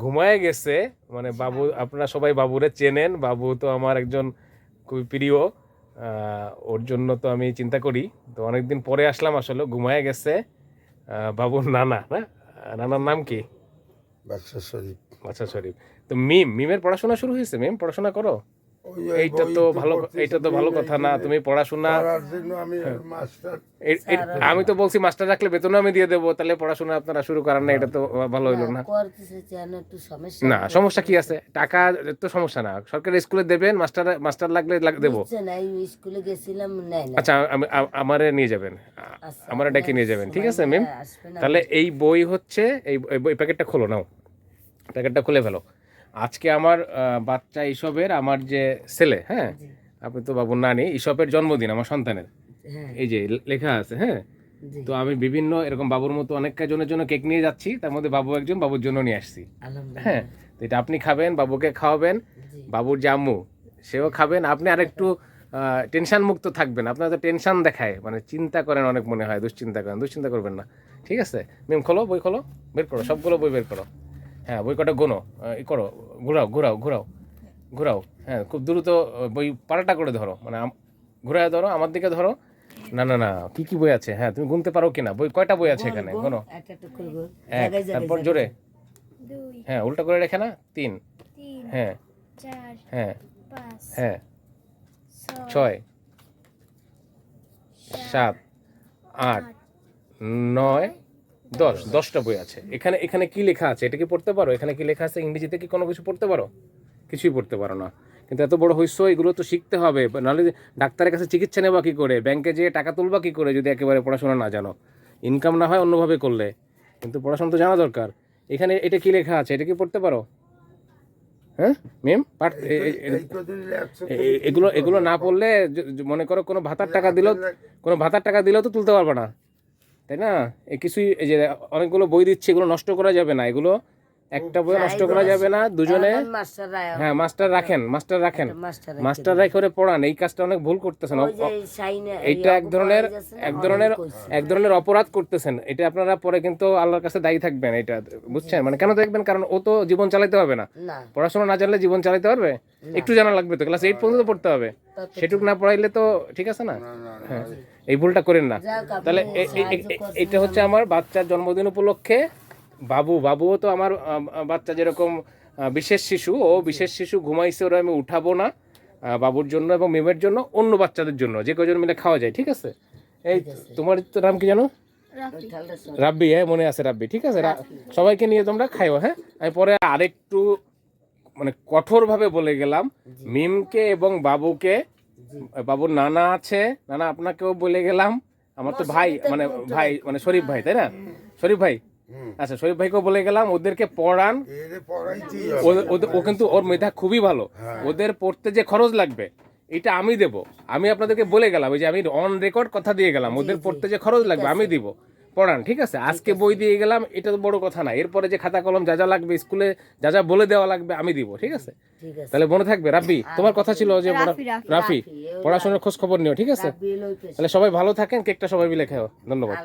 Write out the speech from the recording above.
ঘুমায় গেছে। মানে বাবু আপনারা সবাই বাবুরে চেনেন। বাবু তো আমার একজন খুবই প্রিয়। ওর জন্য তো আমি চিন্তা করি। তো অনেকদিন পরে আসলাম আসলে ঘুমায় গেছে। বাবুর নানা না? নানার নাম কি? বাচ্চা শরীফ। বাচ্চা শরীফ। তো মিম মিমের পড়াশোনা শুরু হয়েছে? মিম পড়াশোনা করো। এইটা তো ভালো এইটা তো ভালো কথা না তুমি পড়াশোনা আমি মাস্টার এ- এ- আমি তো বলছি মাস্টার রাখলে বেতনও আমি দিয়ে দেবো তাহলে পড়াশোনা আপনারা শুরু করার না এটা তো ভালো হইল না। সমস্যা না সমস্যা কি আছে? টাকা তো সমস্যা না। সরকারি স্কুলে দেবেন মাস্টার মাস্টার লাগলে দেবো। স্কুলে গেছিলাম আচ্ছা আমি আমারে নিয়ে যাবেন। আচ্ছা, আমারে ডেকে নিয়ে যাবেন ঠিক আছে ম্যাম তাহলে এই বই হচ্ছে এই প্যাকেটটা খোলো নাও। প্যাকেটটা খুলে ফেলো। আজকে আমার বাচ্চা ইসবের আমার যে ছেলে হ্যাঁ? আপনি তো বাবুর নানি ইসবের জন্মদিন আমার সন্তানের। হ্যাঁ। এই যে লেখা আছে হ্যাঁ? তো আমি বিভিন্ন এরকম বাবুর মতো অনেক জনের জন্য কেক নিয়ে যাচ্ছি তার মধ্যে বাবু একজন বাবুর জন্য নিয়ে আসছি। হ্যাঁ? তো এটা আপনি খাবেন বাবুকে খাওয়াবেন বাবুর যে আম্মু সেও খাবেন। আপনি আর একটু টেনশন মুক্ত থাকবেন। আপনার তো টেনশন দেখায় মানে চিন্তা করেন অনেক মনে হয় দুশ্চিন্তা করেন দুশ্চিন্তা করবেন না। ঠিক আছে? মেম খোলো বই খোলো বের করো সবগুলো বই বের করো। হ্যাঁ বই কটা গোনো ই করো ঘোরাও ঘোরাও ঘোরাও ঘোরাও। হ্যাঁ খুব দ্রুত বই পাড়াটা করে ধরো মানে আম- ঘুরায় ধরো আমার দিকে ধরো। না না না কি কি বই আছে? হ্যাঁ তুমি গুনতে পারো কিনা? বই কয়টা বই আছে এখানে? গোনো। এক তারপর জোরে। হ্যাঁ উল্টা করে রেখে না? তিন। তিন হ্যাঁ। হ্যাঁ। হ্যাঁ। ছয় সাত আট নয় দশ, দশটা বই আছে। এখানে এখানে কি লেখা আছে? এটা কি পড়তে পারো? এখানে কি লেখা আছে? ইংরেজিতে কি কোনো কিছু পড়তে পারো? কিছুই পড়তে পারো না। কিন্তু এত বড় হইস, এগুলো তো শিখতে হবে। নাহলে ডাক্তারের কাছে চিকিৎসা নেবা কী করে? ব্যাংকে যেয়ে টাকা তুলবা কী করে যদি একেবারে পড়াশোনা না জানো? ইনকাম না হয় অন্যভাবে করলে। কিন্তু পড়াশোনা তো জানা দরকার। এখানে এটা কি লেখা আছে? এটা কি পড়তে পারো? হ্যাঁ? মেম পাঠ এগুলো এগুলো না পড়লে মনে করো কোনো ভাতার টাকা দিলেও কোনো ভাতার টাকা দিলেও তো তুলতে পারবে না। তাই না এই কিছুই এই যে অনেকগুলো বই দিচ্ছে এগুলো নষ্ট করা যাবে না এগুলো একটা বই নষ্ট করা যাবে না দুজনে হ্যাঁ মাস্টার রাখেন মাস্টার রাখেন মাস্টার রাখে করে পড়ান এই কাজটা অনেক ভুল করতেছেন এইটা এক ধরনের এক ধরনের এক ধরনের অপরাধ করতেছেন এটা আপনারা পরে কিন্তু আল্লাহর কাছে দায়ী থাকবেন এটা বুঝছেন মানে কেন দেখবেন কারণ ও তো জীবন চালাতে পারবে না না পড়াশোনা না জানলে জীবন চালাতে পারবে একটু জানা লাগবে তো ক্লাস এইট পর্যন্ত পড়তে হবে সেটুক না পড়াইলে তো ঠিক আছে না হ্যাঁ এই ভুলটা করেন না। তাহলে এটা হচ্ছে আমার বাচ্চার জন্মদিন উপলক্ষে। বাবু বাবুও তো আমার বাচ্চা যেরকম বিশেষ শিশু ও বিশেষ শিশু ঘুমাইছে ওরা আমি উঠাবো না বাবুর জন্য এবং মেমের জন্য অন্য বাচ্চাদের জন্য যে কজন মিলে খাওয়া যায় ঠিক আছে? এই তোমার তো নাম কি জানো? রাব্বি। হ্যাঁ মনে আছে রাব্বি ঠিক আছে? সবাইকে নিয়ে তোমরা খাইও হ্যাঁ? আমি পরে আরেকটু মানে কঠোরভাবে বলে গেলাম মিমকে এবং বাবুকে বাবুর নানা আছে নানা আপনাকেও বলে গেলাম। আমার তো ভাই মানে ভাই মানে শরীফ ভাই তাই না? শরীফ ভাই? আচ্ছা শরীফ ভাইকেও বলে গেলাম ওদেরকে পড়ান। ও- ও কিন্তু ওর মেধা খুবই ভালো। ওদের পড়তে যে খরচ লাগবে এটা আমি দেব। আমি আপনাদেরকে বলে গেলাম ওই যে আমি অন রেকর্ড কথা দিয়ে গেলাম ওদের পড়তে যে খরচ লাগবে আমি দিব। পড়ান ঠিক আছে? আজকে বই দিয়ে গেলাম এটা তো বড় কথা না। এরপরে যে খাতা কলম যা যা লাগবে স্কুলে যা যা বলে দেওয়া লাগবে আমি দিব ঠিক আছে? তাহলে মনে থাকবে রাফি তোমার কথা ছিল যে রাফি, পড়াশোনার খোঁজ খবর নিও ঠিক আছে? তাহলে সবাই ভালো থাকেন কেকটা সবাই মিলে খাও। ধন্যবাদ।